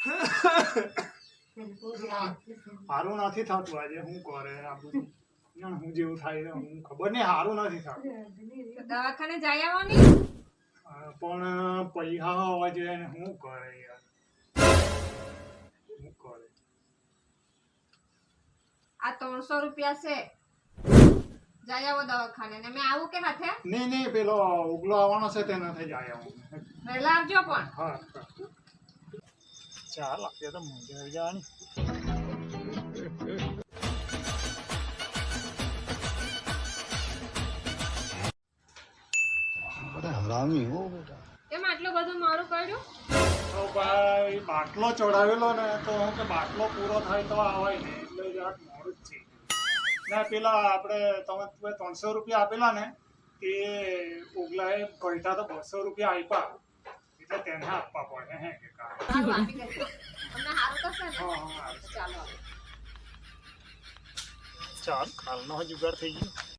સારું નથી થતું આજે હું કરે આ બધું હું જેવું થાય હું ખબર નહીં સારું નથી થતું. દવાખાને જઈ આવવાની? પણ પૈસા હોવા જોઈએ ને શું કરે યાર. હું કરે. આ ત્રણસો રૂપિયા છે. જઈ આવો દવાખાને. ને મેં આવું કે હાથે? નહીં નહીં પેલો ઉગલો આવવાનો છે તે નથી જાય આવું. વહેલા આવજો પણ. હા. ચાલ આપણે તો મજા આવી જવાની. બધા હરામી હો બેટા. કેમ આટલું બધું મોડું કર્યું તો ભાઈ બાટલો ચડાવેલો ને તો હું કે બાટલો પૂરો થાય તો આવાય ને એટલે જરાક મોડું જ છે. ને પેલા આપણે તમે ત્રણસો રૂપિયા આપેલા ને તે ઓગલાએ કહીતા તો બસો રૂપિયા આપ્યા. એટલે તેને આપવા પડે હે કે સારું આપી દેજો તમને સારું થશે ને. ચાલો. ચાલ જુગાડ થઈ ગયો.